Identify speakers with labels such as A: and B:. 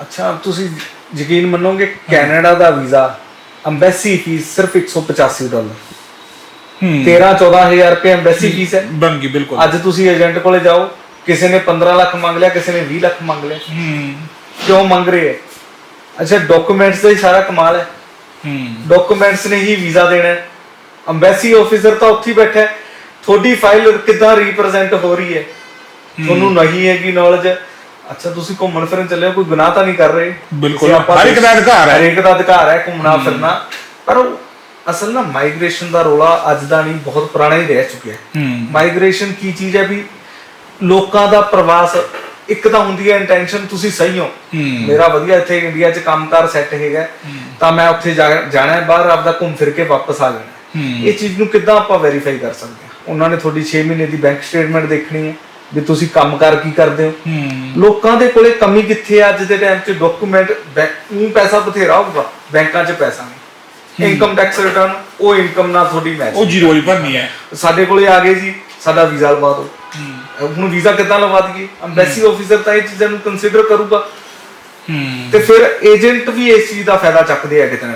A: ਅੱਛਾ ਤੁਸੀਂ ਯਕੀਨ ਮੰਨੋਗੇ ਕੈਨੇਡਾ ਦਾ ਵੀਜ਼ਾ ਅੰਬੈਸੀ ਫੀਸ ਸਿਰਫ 185 ਡਾਲਰ।
B: ਹੂੰ।
A: 13 14000 ਰੁਪਏ ਅੰਬੈਸੀ ਫੀਸ ਹੈ।
B: ਬਣ ਗਈ ਬਿਲਕੁਲ।
A: ਅੱਜ ਤੁਸੀਂ ਏਜੰਟ ਕੋਲੇ ਜਾਓ ਕਿਸੇ ਨੇ 15 ਲੱਖ ਮੰਗ ਲਿਆ ਕਿਸੇ ਨੇ 20 ਲੱਖ ਮੰਗ ਲਿਆ।
B: ਹੂੰ।
A: ਕਿਉਂ ਮੰਗ ਰਹੇ ਹੈ? ਅੱਛਾ ਡਾਕੂਮੈਂਟਸ ਦਾ ਹੀ ਸਾਰਾ ਕਮਾਲ ਹੈ।
B: ਹੂੰ।
A: ਡਾਕੂਮੈਂਟਸ ਨੇ ਹੀ ਵੀਜ਼ਾ ਦੇਣਾ ਹੈ। ਅੰਬੈਸੀ ਆਫੀਸਰ ਤਾਂ ਉੱਥੇ ਬੈਠਾ ਹੈ। ਤੁਹਾਡੀ ਫਾਈਲ ਕਿੱਦਾਂ ਰਿਪਰੈਜ਼ੈਂਟ ਹੋ ਰਹੀ ਹੈ? ਤੁਹਾਨੂੰ ਨਹੀਂ ਹੈਗੀ ਨੌਲੇਜ ਅੱਛਾ ਤੁਸੀਂ ਘੁੰਮਣ ਫਿਰਨ ਚੱਲੇ ਹੋ ਕੋਈ ਗੁਨਾਹ ਤਾਂ ਨਹੀਂ ਕਰ ਰਹੇ?
B: ਬਿਲਕੁਲ, ਹਰ ਇੱਕ ਦਾ ਅਧਿਕਾਰ ਹੈ।
A: ਹਰ ਇੱਕ ਦਾ ਅਧਿਕਾਰ ਹੈ ਘੁੰਮਣਾ ਫਿਰਨਾ। ਪਰ ਉਹ ਅਸਲ ਨਾ ਮਾਈਗ੍ਰੇਸ਼ਨ ਦਾ ਰੋਲਾ ਅੱਜ ਦਾ ਨਹੀਂ ਬਹੁਤ ਪੁਰਾਣਾ ਹੀ ਰਹਿ ਚੁੱਕਿਆ ਹੈ। ਮਾਈਗ੍ਰੇਸ਼ਨ ਕੀ ਚੀਜ਼ ਹੈ ਵੀ ਲੋਕਾਂ ਦਾ ਪ੍ਰਵਾਸ ਇੱਕ ਤਾਂ ਹੁੰਦੀ ਹੈ ਇੰਟੈਂਸ਼ਨ ਤੁਸੀਂ ਸਹੀ ਹੋ। ਮੇਰਾ ਵਧੀਆ ਇੱਥੇ ਇੰਡੀਆ 'ਚ ਕੰਮਕਾਰ ਸੈੱਟ ਹੈਗਾ। ਤਾਂ ਮੈਂ ਉੱਥੇ ਜਾਣਾ ਹੈ ਬਾਹਰ ਆਪਦਾ ਘੁੰਮ ਫਿਰ ਕੇ ਵਾਪਸ ਆ ਜਾਣਾ ਇਹ ਚੀਜ਼ ਨੂੰ ਕਿੱਦਾਂ ਆਪਾਂ ਵੈਰੀਫਾਈ ਕਰ ਸਕਦੇ ਹਾਂ? ਉਹਨਾਂ ਨੇ ਤੁਹਾਡੀ 6 ਮਹੀਨੇ ਦੀ ਬੈਂਕ ਸਟੇਟਮੈਂਟ ਦੇਖਣੀ ਹੈ। ਵੀ ਤੁਸੀਂ ਕੰਮਕਾਰ ਕੀ ਕਰਦੇ ਹੋ? ਲੋਕਾਂ ਦੇ ਕੋਲੇ ਕਮੀ ਕਿੱਥੇ ਅੱਜ ਦੇ ਟਾਈਮ 'ਚ ਡਾਕੂਮੈਂਟ ਨੂੰ ਪੈਸਾ ਬਥੇਰਾ ਹੋਊਗਾ ਬੈਂਕਾਂ 'ਚ ਪੈਸਾ ਨਹੀਂ। ਇਨਕਮ ਟੈਕਸ ਰਿਟਰਨ ਉਹ ਇਨਕਮ ਨਾਲ ਤੁਹਾਡੀ ਮੈਚ
B: ਉਹ ਜ਼ੀਰੋ ਹੀ ਭਰਨੀ ਹੈ।
A: ਸਾਡੇ ਕੋਲੇ ਆ ਗਏ ਜੀ ਸਾਡਾ ਵੀਜ਼ਾ ਲਵਾ ਦਿਓ। ਹੁਣ ਵੀਜ਼ਾ ਕਿੱਦਾਂ ਲਵਾ ਦਈਏ? ਅੰਬੈਸੀ ਆਫੀਸਰ ਤਾਂ ਇਹ ਚੀਜ਼ਾਂ ਨੂੰ ਕੰਸੀਡਰ ਕਰੂਗਾ।
B: ਹੂੰ।
A: ਤੇ ਫਿਰ ਏਜੰਟ ਵੀ ਇਸ ਚੀਜ਼ ਦਾ ਫਾਇਦਾ ਚੱਕਦੇ ਆ ਕਿਤੇ ਨਾ